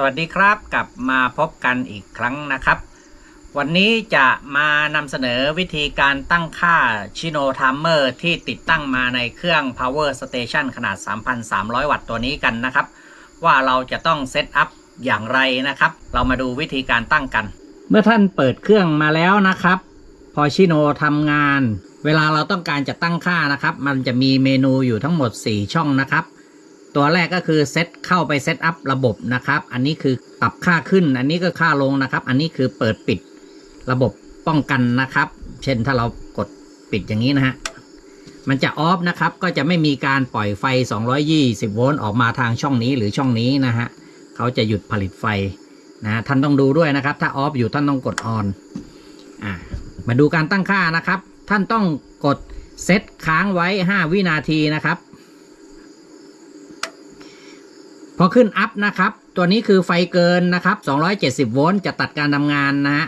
สวัสดีครับกลับมาพบกันอีกครั้งนะครับ วันนี้จะมานำเสนอวิธีการตั้งค่าชิโนท i มเมอร์ที่ติดตั้งมาในเครื่อง Power Station ขนาด 3,300 วัตต์ตัวนี้กันนะครับ ว่าเราจะต้องเซตอัพอย่างไรนะครับ เรามาดูวิธีการตั้งกัน เมื่อท่านเปิดเครื่องมาแล้วนะครับ พอชิโนทำงาน เวลาเราต้องการจะตั้งค่านะครับ มันจะมีเมนูอยู่ทั้งหมด 4 ช่องนะครับ ตัวแรกก็คือเซตเข้าไปเซตอัพระบบนะครับ อันนี้คือปรับค่าขึ้น อันนี้ก็ค่าลงนะครับ อันนี้คือเปิดปิดระบบป้องกันนะครับ เช่นถ้าเรากดปิดอย่างนี้นะฮะ มันจะออฟนะครับ ก็จะไม่มีการปล่อยไฟ 220 โวลต์ออกมาทางช่องนี้หรือช่องนี้นะฮะ เขาจะหยุดผลิตไฟนะท่านต้องดูด้วยนะครับ ถ้าออฟอยู่ท่านต้องกดออนอ่ามาดูการตั้งค่านะครับ ท่านต้องกดเซตค้างไว้ 5 วินาทีนะครับ พอขึ้นอัพนะครับ ตัวนี้คือไฟเกินนะครับ 270 โวลต์จะตัดการทำงานนะฮะ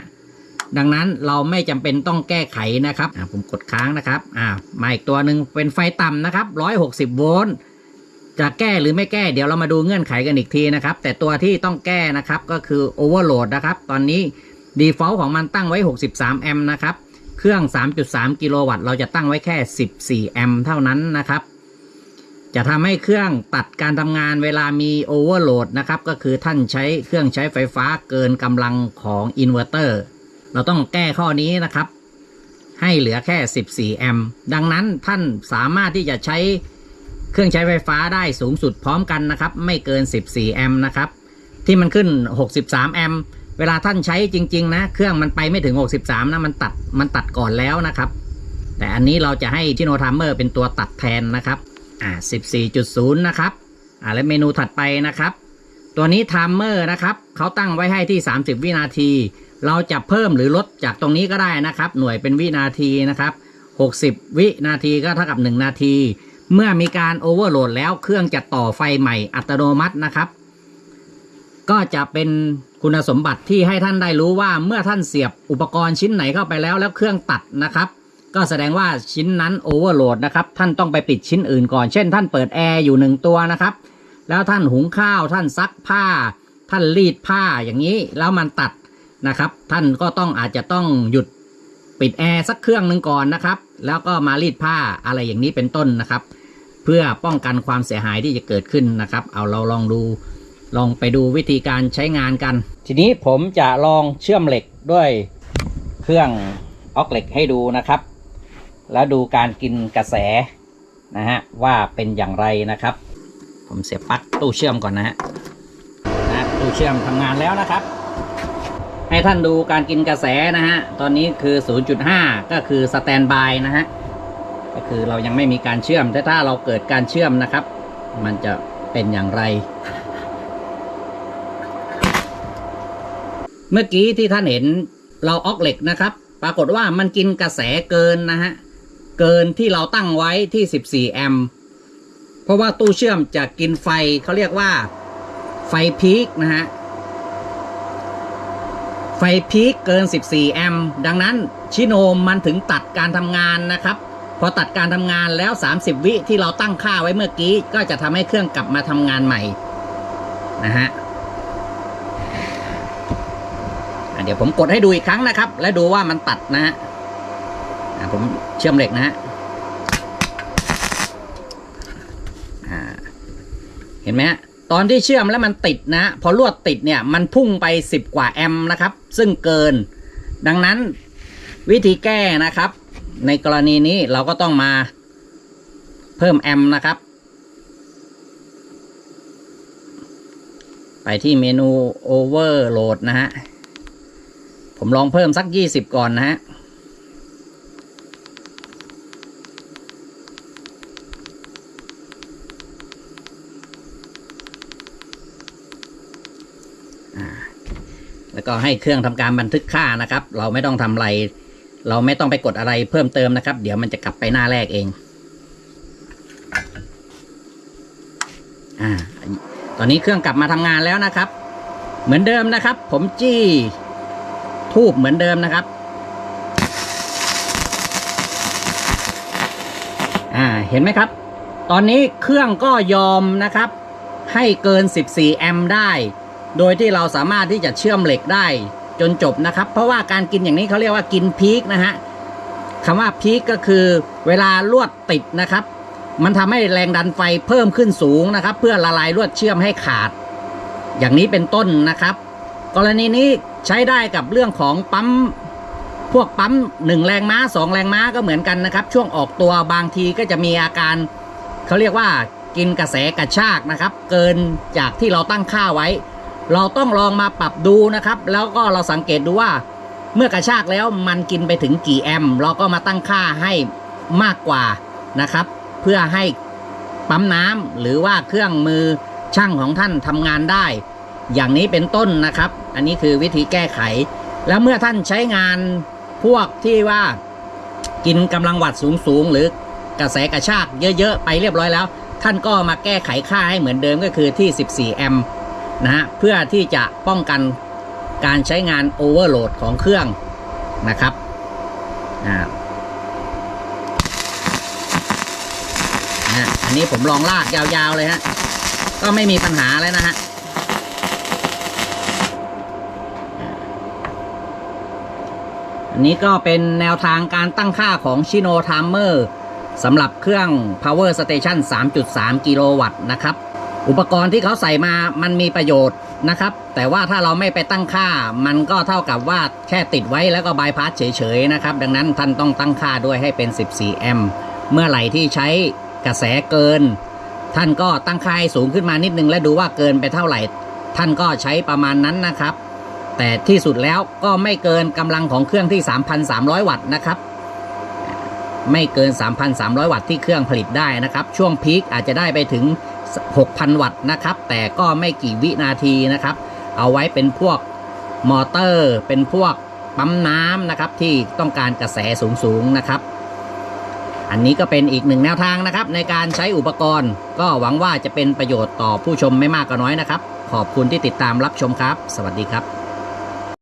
ดังนั้นเราไม่จำเป็นต้องแก้ไขนะครับผมกดค้างนะครับอ่ามาอีกตัวหนึ่งเป็นไฟต่ำนะครับ 160 โวลต์จะแก้หรือไม่แก้เดี๋ยวเรามาดูเงื่อนไขกันอีกทีนะครับ แต่ตัวที่ต้องแก้นะครับก็คือ Overload นะครับ ตอนนี้ Default ของมันตั้งไว้ 63 แอมป์นะครับ เครื่อง 3.3 กิโลวัตต์เราจะตั้งไว้แค่ 14 แอมป์เท่านั้นนะครับ จะทำให้เครื่องตัดการทำงานเวลามีโอเวอร์โหลดนะครับ ก็คือท่านใช้เครื่องใช้ไฟฟ้าเกินกำลังของอินเวอร์เตอร์ เราต้องแก้ข้อนี้นะครับ ให้เหลือแค่ 14 แอมป์ ดังนั้นท่านสามารถที่จะใช้เครื่องใช้ไฟฟ้าได้สูงสุดพร้อมกันนะครับ ไม่เกิน 14 แอมป์นะครับ ที่มันขึ้น 63 แอมป์เวลาท่านใช้จริง ๆ นะ เครื่องมันไปไม่ถึง 63 นะ มันตัด มันตัดก่อนแล้วนะครับ แต่อันนี้เราจะให้ชิโนทามเมอร์เป็นตัวตัดแทนนะครับ อ่า14.0 นะครับอ่าและเมนูถัดไปนะครับ ตัวนี้ไทม์เมอร์นะครับเขาตั้งไว้ให้ที่ 30 วินาที เราจะเพิ่มหรือลดจากตรงนี้ก็ได้นะครับ หน่วยเป็นวินาทีนะครับ60 วินาทีก็เท่ากับ 1 นาที เมื่อมีการโอเวอร์โหลดแล้วเครื่องจะต่อไฟใหม่อัตโนมัตินะครับ ก็จะเป็นคุณสมบัติที่ให้ท่านได้รู้ว่าเมื่อท่านเสียบอุปกรณ์ชิ้นไหนเข้าไปแล้วแล้วเครื่องตัดนะครับ ก็แสดงว่าชิ้นนั้นโอเวอร์โหลดนะครับ ท่านต้องไปปิดชิ้นอื่นก่อน เช่น ท่านเปิดแอร์อยู่หนึ่งตัวนะครับ แล้วท่านหุงข้าว ท่านซักผ้า ท่านรีดผ้าอย่างนี้ แล้วมันตัดนะครับ ท่านก็ต้องอาจจะต้องหยุดปิดแอร์สักเครื่องหนึ่งก่อนนะครับ แล้วก็มารีดผ้าอะไรอย่างนี้เป็นต้นนะครับ เพื่อป้องกันความเสียหายที่จะเกิดขึ้นนะครับ เอาเราลองดู ลองไปดูวิธีการใช้งานกัน ทีนี้ผมจะลองเชื่อมเหล็กด้วยเครื่องออกเหล็กให้ดูนะครับ แล้วดูการกินกระแสนะฮะว่าเป็นอย่างไรนะครับ ผมเสียบปลั๊กตู้เชื่อมก่อนนะฮะนะตู้เชื่อมทำงานแล้วนะครับ ให้ท่านดูการกินกระแสนะฮะตอนนี้คือ 0.5 ก็คือสแตนบายนะฮะก็คือเรายังไม่มีการเชื่อมแต่ถ้าเราเกิดการเชื่อมนะครับ มันจะเป็นอย่างไร เมื่อกี้ที่ท่านเห็นเราออกเหล็กนะครับ ปรากฏว่ามันกินกระแสเกินนะฮะ เกินที่เราตั้งไว้ที่ 14 แอมป์เพราะว่าตู้เชื่อมจะกินไฟเขาเรียกว่า ไฟพีคนะฮะ ไฟพีคเกิน 14 แอมป์ดังนั้นชิโนมมันถึงตัดการทำงานนะครับ พอตัดการทำงานแล้ว 30 วิที่เราตั้งค่าไว้เมื่อกี้ ก็จะทำให้เครื่องกลับมาทำงานใหม่นะฮะเดี๋ยวผมกดให้ดูอีกครั้งนะครับ และดูว่ามันตัดนะฮะ ผมเชื่อมเหล็กนะฮะเห็นไหมฮะตอนที่เชื่อมแล้วมันติดนะพอลวดติดเนี่ยมันพุ่งไป 10 กว่าแอมป์นะครับ ซึ่งเกิน ดังนั้นวิธีแก้นะครับ ในกรณีนี้เราก็ต้องมาเพิ่มแอมป์นะครับ ไปที่เมนู Overload นะฮะ ผมลองเพิ่มสักยี่สิบก่อนนะฮะ แล้วก็ให้เครื่องทำการบันทึกค่านะครับ เราไม่ต้องทำอะไร เราไม่ต้องไปกดอะไรเพิ่มเติมนะครับ เดี๋ยวมันจะกลับไปหน้าแรกเองอ่าตอนนี้เครื่องกลับมาทำงานแล้วนะครับ เหมือนเดิมนะครับ ผมจี้ทูบเหมือนเดิมนะครับอ่าเห็นไหมครับ ตอนนี้เครื่องก็ยอมนะครับ ให้เกิน 14 แอมป์ได้ โดยที่เราสามารถที่จะเชื่อมเหล็กได้จนจบนะครับ เพราะว่าการกินอย่างนี้เขาเรียกว่ากินพีคนะฮะคำว่าพีคก็คือเวลาลวดติดนะครับ มันทำให้แรงดันไฟเพิ่มขึ้นสูงนะครับ เพื่อละลายลวดเชื่อมให้ขาด อย่างนี้เป็นต้นนะครับ กรณีนี้ใช้ได้กับเรื่องของปั๊มพวกปั๊มหนึ่งแรงม้าสองแรงม้าก็เหมือนกันนะครับ ช่วงออกตัวบางทีก็จะมีอาการเขาเรียกว่ากินกระแสกระชากนะครับ เกินจากที่เราตั้งค่าไว้ เราต้องลองมาปรับดูนะครับ แล้วก็เราสังเกตดูว่าเมื่อกระชากแล้วมันกินไปถึงกี่แอมป์เราก็มาตั้งค่าให้มากกว่านะครับ เพื่อให้ปั๊มน้ำหรือว่าเครื่องมือช่างของท่านทำงานได้ อย่างนี้เป็นต้นนะครับ อันนี้คือวิธีแก้ไข แล้วเมื่อท่านใช้งานพวกที่ว่ากินกำลังวัดสูงๆหรือกระแสกระชากเยอะๆ ไปเรียบร้อยแล้ว ท่านก็มาแก้ไขค่าให้เหมือนเดิมก็คือที่ 14 แอมป์ นะฮะเพื่อที่จะป้องกันการใช้งานโอเวอร์โหลดของเครื่องนะครับอ่านะอันนี้ผมลองลากยาวๆเลยฮะก็ไม่มีปัญหาแล้วนะฮะอันนี้ก็เป็นแนวทางการตั้งค่าของ Shino Timer สำหรับเครื่อง Power Station 3.3 กิโลวัตต์นะครับ อุปกรณ์ที่เขาใส่มามันมีประโยชน์นะครับ แต่ว่าถ้าเราไม่ไปตั้งค่า มันก็เท่ากับว่าแค่ติดไว้แล้วก็บายพาสเฉยๆนะครับ ดังนั้นท่านต้องตั้งค่าด้วยให้เป็น 14 แอมป์เมื่อไหร่ที่ใช้กระแสเกิน ท่านก็ตั้งค่าให้สูงขึ้นมานิดนึง และดูว่าเกินไปเท่าไหร่ ท่านก็ใช้ประมาณนั้นนะครับ แต่ที่สุดแล้วก็ไม่เกินกำลังของเครื่องที่ 3,300 วัตต์นะครับไม่เกิน 3,300 วัตต์ที่เครื่องผลิตได้นะครับ ช่วงพีคอาจจะได้ไปถึง 6,000 วัตต์นะครับ แต่ก็ไม่กี่วินาทีนะครับ เอาไว้เป็นพวกมอเตอร์ เป็นพวกปั๊มน้ำนะครับ ที่ต้องการกระแสสูงๆนะครับ อันนี้ก็เป็นอีกหนึ่งแนวทางนะครับ ในการใช้อุปกรณ์ ก็หวังว่าจะเป็นประโยชน์ต่อผู้ชมไม่มากก็น้อยนะครับ ขอบคุณที่ติดตามรับชมครับ สวัสดีครับ